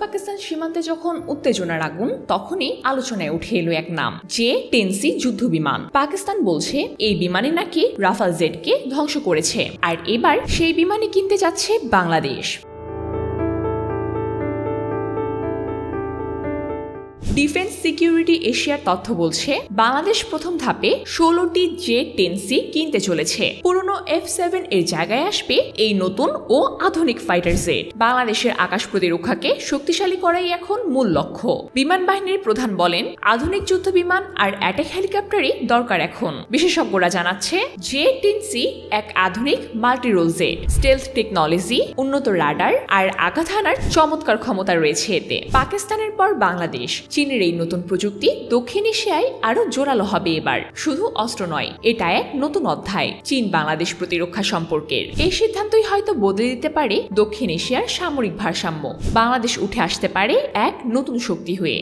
পাকিস্তান সীমান্তে যখন উত্তেজনার আগুন, তখনই আলোচনায় উঠে এলো এক নাম, যে টেনসি যুদ্ধ বিমান পাকিস্তান বলছে, এই বিমানে নাকি রাফাল জেডকে ধ্বংস করেছে। আর এবার সেই বিমানে কিনতে যাচ্ছে বাংলাদেশ। ডিফেন্স সিকিউরিটি এশিয়ার তথ্য বলছে, বাংলাদেশ প্রথম ধাপে ষোলোটি জে টেন সি কিনতে চলেছে। পুরনো এফ সেভেন এর জায়গায় আসবে এই নতুন ও আধুনিক ফাইটার জেট বাংলাদেশের আকাশ প্রতিরক্ষাকে শক্তিশালী করাই এখন মূল লক্ষ্য। বিমান বাহিনীর প্রধান বলেন, আধুনিক যুদ্ধ বিমান আর অ্যাটাক হেলিকপ্টারই দরকার এখন। বিশেষজ্ঞরা জানাচ্ছে জে টেন সি এক আধুনিক multi role jet stealth technology, উন্নত রাডার আর আঘাত হানার চমৎকার ক্ষমতা রয়েছে এতে। পাকিস্তানের পর বাংলাদেশ। চীনের এই নতুন প্রযুক্তি দক্ষিণ এশিয়ায় আরও জোরালো হবে এবার। শুধু অস্ত্র নয়, এটা এক নতুন অধ্যায় চীন বাংলাদেশ প্রতিরক্ষা সম্পর্কের। এই সিদ্ধান্তই হয়তো বদলে দিতে পারে দক্ষিণ এশিয়ার সামরিক ভারসাম্য। বাংলাদেশ উঠে আসতে পারে এক নতুন শক্তি হয়ে।